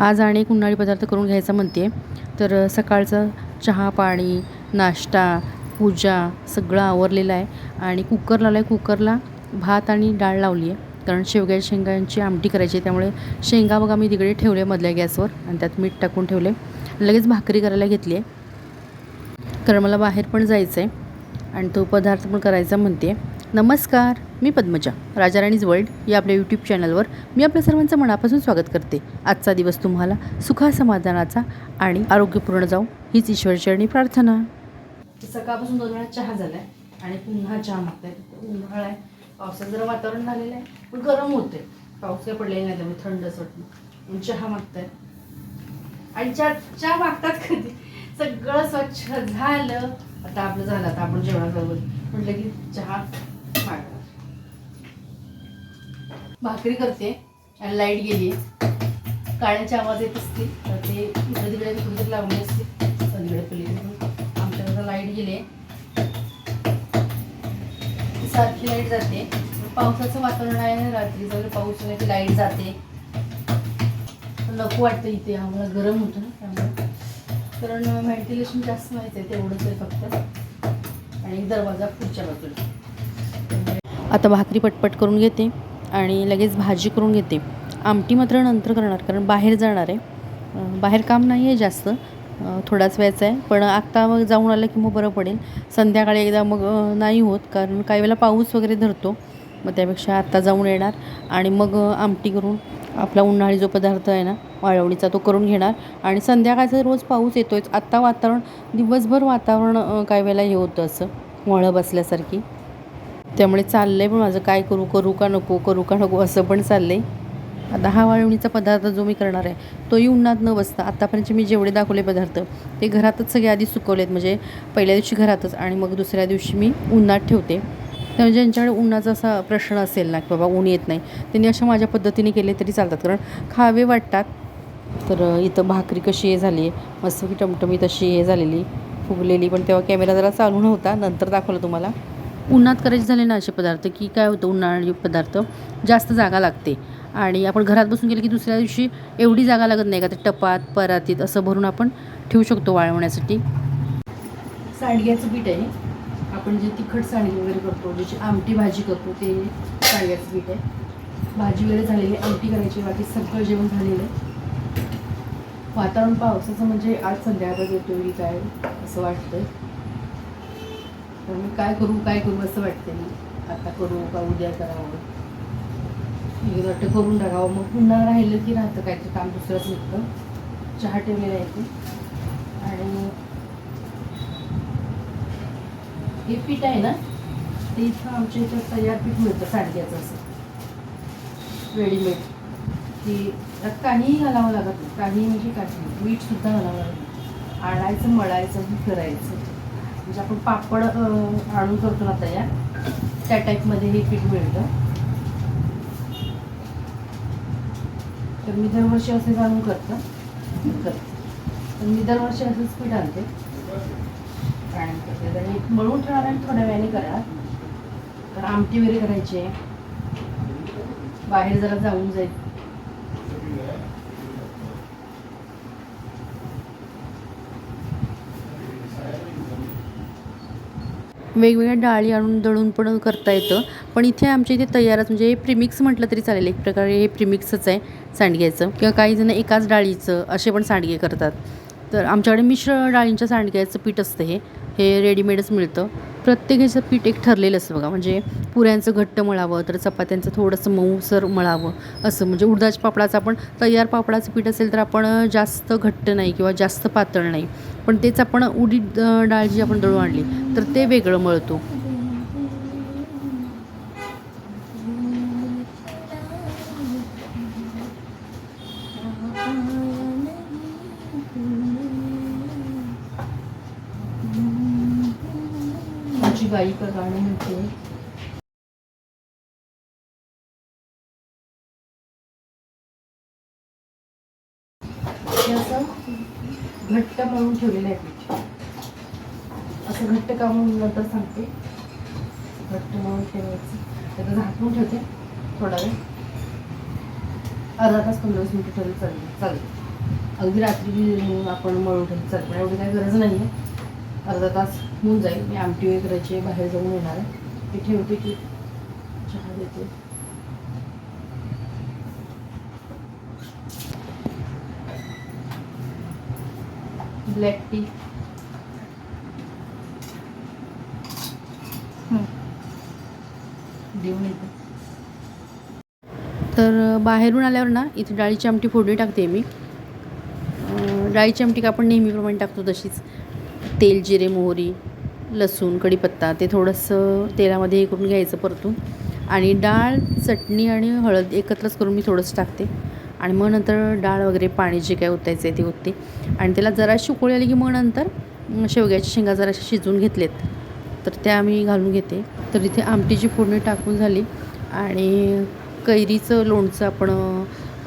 आज आणि एक उन्हाळी पदार्थ करून घ्यायचा म्हणते तर सकाळचं चहा पाणी नाश्ता पूजा सगळं आवरलेलं आहे आणि कुकर लावला आहे कुकरला भात आणि डाळ लावली आहे कारण शेवग्याच्या शेंगांची आमटी करायची आहे. त्यामुळे शेंगा बघा मी तिकडे ठेवले मधल्या गॅसवर आणि त्यात मीठ टाकून ठेवले लगेच भाकरी करायला घेतली आहे कारण मला बाहेर पण जायचं आहे आणि तो पदार्थ पण करायचा म्हणते नमस्कार! मी पद्मजा राजाराणीज वर्ल्ड या आपल्या यूट्यूब चॅनलवर मी आपल्या सर्वांचं मनापासून स्वागत करते. आजचा दिवस तुम्हाला सुखासमाधानाचा आणि आरोग्यपूर्ण जाऊ हीच ईश्वरचरणी प्रार्थना. सकाळपासून दोन वेळा चहा झाला आहे आणि पुन्हा चहा मागताय. उन्हाळा आहे पावसाचं जरा वातावरण झालेलं आहे पण गरम होते पाऊस काय पडलेला नाही त्यामुळे थंड वाटतं चहा मागताय. आणि चहा चहा मागतात कधी सगळं स्वच्छ झालं. आता आपलं झालं आता आपण जेवणाबरोबर म्हटलं की चहा भाकरी करते आणि लाइट गेली काळ्यांचे आवाज येत असतील तर ते इकडे तिकडे कुठेतरी लावले असतील. सगळीकडे पलीकडे आमच्याकडे लाइट गेली सारखी लाइट जाते. पावसाचं वातावरण आहे रात्रीचं जर पाऊस आला की लाइट जाते. नको वाटतं इथे आम्हाला गरम होतं ना त्यामुळे. कारण व्हेंटिलेशन जास्त माहीत आहे तेवढंच आहे फक्त. आणि दरवाजा पुढच्या बाजूला. आता भाकरी पटपट करून घेते. आणि लगेच भाजी करून घेते. आमटी मात्र नंतर करणार कारण बाहेर जाणार आहे. बाहेर काम नाही आहे जास्त. थोडाच वेळचा आहे. पण आत्ता मग जाऊन आलं की मग बरं पडेल. संध्याकाळी एकदा मग नाही होत कारण काही वेळेला पाऊस वगैरे धरतो. मग त्यापेक्षा आत्ता जाऊन येणार आणि मग आमटी करून आपला उन्हाळी जो पदार्थ आहे ना वाळवणीचा तो करून घेणार. आणि संध्याकाळचा रोज पाऊस येतोच आत्ता वातावरण दिवसभर वातावरण काही वेळेला हे होतं असं. वळं बसल्यासारखी. त्यामुळे चाललं आहे पण माझं काय करू करू का नको करू का नको असं पण चाललं आहे आता हा वाळवणीचा पदार्थ जो मी करणार आहे तोही उन्हात न बसता आत्तापर्यंत मी जेवढे दाखवले पदार्थ ते घरातच सगळे आधी सुकवले आहेत म्हणजे पहिल्या दिवशी घरातच आणि मग दुसऱ्या दिवशी मी उन्हात ठेवते. त्यामुळे ज्यांच्याकडे उन्हाचा असा प्रश्न असेल ना की बाबा ऊन येत नाही त्यांनी अशा माझ्या पद्धतीने केले तरी चालतात. कारण खावे वाटतात. तर इथं भाकरी कशी हे झाली आहे मस्त की टमटमी तशी हे झालेली फुगलेली पण तेव्हा कॅमेरा जरा चालू नव्हता नंतर दाखवलं तुम्हाला. उन्हात करायचे झाले ना असे पदार्थ की काय होतं उन्हाळी पदार्थ? जास्त जागा लागते. आणि आपण घरात बसून गेले की दुसऱ्या दिवशी एवढी जागा लागत नाही का? ते टपात परातीत असं भरून आपण ठेवू शकतो वाळवण्यासाठी. सांडग्याचं पीठ आहे. आपण जे तिखट सांडगी वगैरे करतो ज्याची आमटी भाजी करतो ते सांडग्याचं पीठ आहे. भाजी वगैरे झालेली आहे, आमटी करायची बाकी सगळं जेवण झालेलं आहे. वातावरण पावसाचं म्हणजे आज संध्याकाळ येतो की काय असं वाटतं तर मी काय करू काय करू असं वाटते मी आता करू का उद्या करावं? मी वाटतं करून टाकावं. मग पुन्हा राहिलं की राहतं काहीतरी काम दुसरंच निघतं. चहा ठेवलेला आहे ते आणि हे पीठ आहे ना ते इथं आमच्या इथं तयार पीठ मिळतं सांडग्याचं असं. रेडीमेड. की त्यात काहीही घालावं लागत नाही. काही म्हणजे काही मीठसुद्धा घालावं लागत आणायचं मळायचं करायचं. म्हणजे आपण पापड आणून करतो ना तयार त्या टाईपमध्ये हे पीठ मिळतं. तर मी दरवर्षी असेच आणून करतं. करते तर मी दरवर्षी असंच पीठ आणते. आणि करते मळून ठेवणार आणि थोड्या वेळाने करणार. तर आमटी वगैरे करायची आहे. बाहेर जरा जाऊन जाईल. वेगवेगळ्या डाळी आणून दळून पण करता येतं. पण इथे आमच्या इथे तयारच म्हणजे हे प्रिमिक्स म्हटलं तरी चालेल. एक प्रकारे हे प्रिमिक्सच आहे सांडग्याचं. किंवा काही जण एकाच डाळीचं असे पण सांडगे करतात. तर आमच्याकडे मिश्र डाळींच्या सांडग्याचं पीठ असतं हे. हे रेडीमेडच मिळतं. प्रत्येक ह्याचं पीठ एक ठरलेलं असतं बघा. म्हणजे पुऱ्यांचं घट्ट मळावं तर चपात्यांचं थोडंसं मऊसर मळावं असं. म्हणजे उडदाच्या पापडाचं आपण तयार पापडाचं पीठ असेल तर आपण जास्त घट्ट नाही किंवा जास्त पातळ नाही. पण तेच आपण उडीद डाळ जी आपण दळून आणली तर ते वेगळं मळतो. आमची गाई का गाणं म्हणते असं घट्ट मळून ठेवलेलं आहे पीठ. असं घट्ट का म्हणून नंतर सांगते. घट्ट मळून ठेवायचं. त्याचं झाकून ठेवते थोडा वेळ. अर्धा तास पंधरा वीस मिनिटं ठेवलं चालेल. चालेल. अगदी रात्री आपण मळून ठेवली चालतं एवढी काही गरज नाही आहे अर्धा तास होऊन जाईल. मी आमटी वगैरे करायची बाहेर जाऊन येणार आहे मी ठेवते की चहा देते. Black tea. देऊन येते. तर बाहेरून आल्यावर ना इथे डाळीची आमटी फोडणी टाकते मी. डाळीची आमटी का आपण नेहमीप्रमाणे टाकतो तशीच. तेल जिरे मोहरी. लसूण कढीपत्ता ते थोडंसं तेलामध्ये हे करून घ्यायचं परतून. आणि डाळ चटणी आणि हळद एकत्रच करून मी थोडंसं टाकते. आणि मग नंतर डाळ वगैरे पाणी जे काय ओतायचं आहे ते ओतते. आणि त्याला जराशी उकळी आली की मग नंतर शेवग्याच्या शेंगा जराशा शिजवून घेतलेत. तर त्या मी घालून घेते. तर इथे आमटीची फोडणी टाकून झाली आणि कैरीचं लोणचं आपण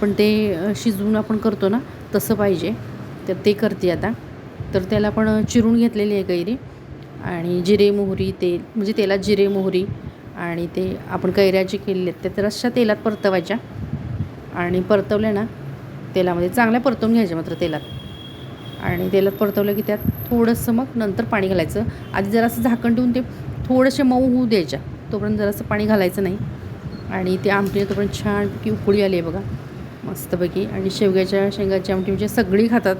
पण ते शिजवून आपण करतो ना तसं पाहिजे. तर ते करते आता. तर त्याला पण चिरून घेतलेली आहे कैरी. आणि जिरे मोहरी तेल म्हणजे तेलात जिरे मोहरी आणि ते आपण कैऱ्या जे आहेत त्या जराशा तेलात परतवायच्या. आणि परतवल्या ना तेलामध्ये चांगल्या परतवून घ्यायच्या मात्र तेलात. आणि तेलात परतवलं की त्यात थोडंसं मग नंतर पाणी घालायचं. आधी जरासं झाकण ठेवून ते थोडंसे मऊ होऊ द्यायच्या. तोपर्यंत जरासं पाणी घालायचं नाही. आणि ते आमटी तोपर्यंत छानपैकी उकळी आली आहे बघा. मस्तपैकी. आणि शेवग्याच्या शेंगाची आमटी म्हणजे सगळी खातात.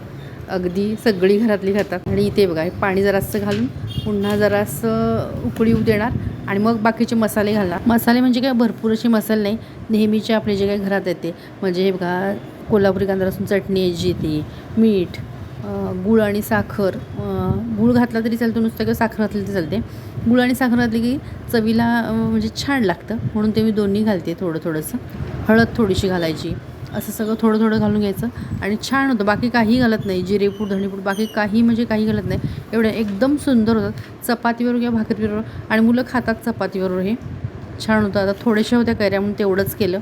अगदी सगळी घरातली खातात. आणि इथे बघा हे पाणी जरासं घालून पुन्हा जरासं उकळी येऊ देणार आणि मग बाकीचे मसाले घालणार. मसाले म्हणजे काय? भरपूर असे मसाले नाही. नेहमीचे आपले जे काही घरात येते. म्हणजे हे बघा कोल्हापुरी कांदा लसूण चटणी याची येते ती मीठ गुळ गूळ आणि साखर. गुळ गूळ घातला तरी चालतो नुसतं किंवा साखर घातली तरी चालते. गूळ आणि साखर घातली की चवीला म्हणजे छान लागतं. म्हणून ते मी दोन्ही घालते थोडं थोडंसं. हळद थोडीशी घालायची. असं सगळं थोडं थोडं घालून घ्यायचं. आणि छान होतं. बाकी काही घालत नाही. जिरेपूड धणेपूड बाकी काही म्हणजे काही घालत नाही. एवढं एकदम सुंदर होतात चपातीवर किंवा भाकरीवर आणि मुलं खातात चपातीवर हे. छान होतं. आता थोडेशा होत्या कैऱ्या म्हणून तेवढंच केलं.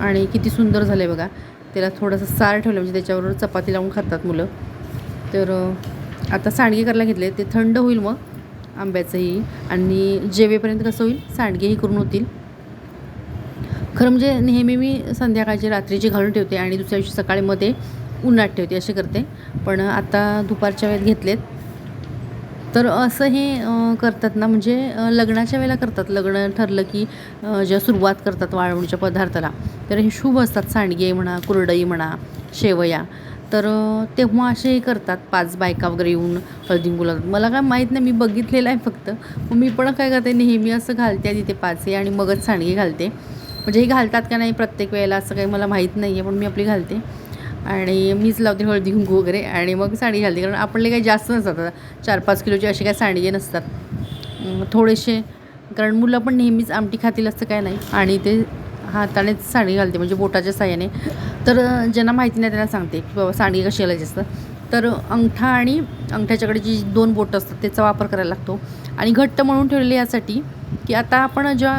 आणि किती सुंदर झालं आहे बघा. त्याला थोडंसं सार ठेवलं. म्हणजे त्याच्याबरोबर चपाती लावून खातात मुलं. तर आता सांडगे करायला घेतले ते थंड होईल मग आंब्याचंही. आणि जेवेपर्यंत कसं होईल सांडगेही करून होतील खरं म्हणजे नेहमी मी संध्याकाळची रात्रीची घालून ठेवते आणि दुसऱ्या दिवशी सकाळी मध्ये उन्हात ठेवते असे करते. पण आता दुपारच्या वेळेत घेतलेत. तर असं हे करतात ना म्हणजे लग्नाच्या वेळेला करतात. लग्न ठरलं की ज्या जेव्हा सुरुवात करतात वाळवणीच्या पदार्थाला तर हे शुभ असतात. सांडगे म्हणा कुरडई म्हणा शेवया. तर तेव्हा असे हे करतात. पाच बायका वगैरे येऊन हळदी गुलाब मला काय माहीत नाही मी बघितलेलं आहे फक्त. मग मी पण काय करते नेहमी असं घालते आधी ते पाचे आणि मगच सांडगे घालते. म्हणजे हे घालतात का नाही प्रत्येक वेळेला असं काही मला माहीत नाही आहे पण मी आपली घालते. आणि मीच लावते हळदी कुंकू वगैरे आणि मग साडी घालते कारण आपले काही जास्त नसतात चार पाच किलोचे असे काही सांडगे नसतात. थोडेसे कारण मुलं पण नेहमीच आमटी खातील असं काय नाही. आणि ते हातानेच साडी घालते म्हणजे बोटाच्या साह्याने. तर ज्यांना माहिती नाही त्यांना सांगते की बाबा साडी कशी घालायची असतं. तर अंगठा आणि अंगठ्याच्याकडे जी दोन बोटं असतात त्याचा वापर करायला लागतो. आणि घट्ट म्हणून ठेवलेले यासाठी की आता आपण ज्या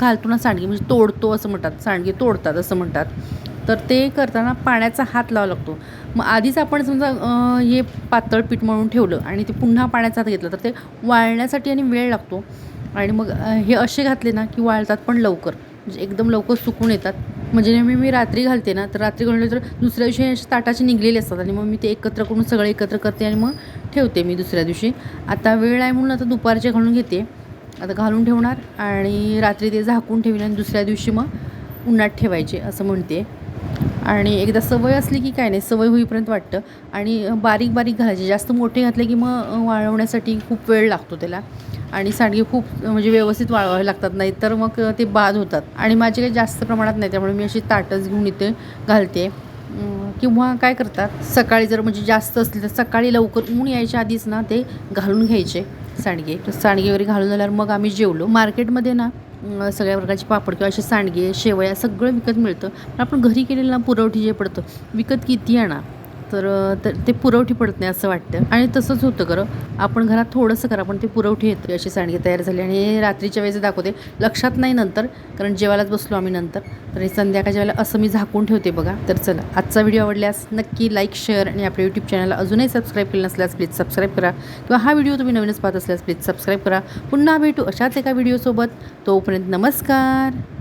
घालतो ना सांडगी म्हणजे तोडतो असं म्हणतात सांडगी तोडतात असं म्हणतात तर ते करताना पाण्याचा हात लावा लागतो. मग आधीच आपण समजा हे पातळ पीठ म्हणून ठेवलं आणि ते पुन्हा पाण्याचा हात घेतलं तर ते वाळण्यासाठी आणि वेळ लागतो. आणि मग हे असे घातले ना की वाळतात पण लवकर. म्हणजे एकदम लवकर सुकून येतात. म्हणजे नेहमी मी रात्री घालते ना तर रात्री घालले तर दुसऱ्या दिवशी असे ताटाचे निघलेले असतात आणि मग मी ते एकत्र करून सगळे एकत्र करते आणि मग ठेवते मी दुसऱ्या दिवशी. आता वेळ आहे म्हणून आता दुपारचे घालून घेते. आता घालून ठेवणार आणि रात्री ते झाकून ठेवीन आणि दुसऱ्या दिवशी मग उन्हात ठेवायचे असं म्हणते आणि एकदा सवय असली की काय नाही सवय होईपर्यंत वाटतं. आणि बारीक बारीक घालायचे जास्त मोठे घातले की मग वाळवण्यासाठी खूप वेळ लागतो त्याला. आणि सांडगे खूप म्हणजे व्यवस्थित वाळवावे लागतात नाही तर मग ते बाद होतात. आणि माझे काही जास्त प्रमाणात नाही त्यामुळे मी अशी ताटच घेऊन इथे घालते. किंवा काय करतात सकाळी जर म्हणजे जास्त असले तर सकाळी लवकर ऊन यायच्या आधीच ना ते घालून घ्यायचे. सांडगे. तर सांडगे वगैरे घालून झाल्यावर मग आम्ही जेवलो. मार्केटमध्ये ना सगळ्या प्रकारचे पापड किंवा असे सांडगे शेवया सगळं विकत मिळतं. आपण घरी केलेलं ना पुरवठी जे पडतं विकत किती आणा? तर तर ते पुरवठी पडत नाही असं वाटतं. आणि तसंच होतं खरं. आपण घरात थोडंसं करा पण ते पुरवठी येते. अशी सांडगी तयार झाली आणि हे रात्रीच्या वेळेस दाखवते. लक्षात नाही नंतर कारण जेवायलाच बसलो आम्ही नंतर. तर हे संध्याकाळच्या वेळेला असं मी झाकून ठेवते बघा. तर चला आजचा व्हिडिओ आवडल्यास नक्की लाईक शेअर आणि आपल्या यूट्यूब चॅनलला अजूनही सबस्क्राईब केलं नसल्यास प्लीज सबस्क्राईब करा. किंवा हा व्हिडिओ तुम्ही नवीनच पाहत असल्यास प्लीज सबस्क्राईब करा. पुन्हा भेटू अशाच एका व्हिडिओसोबत तोपर्यंत नमस्कार.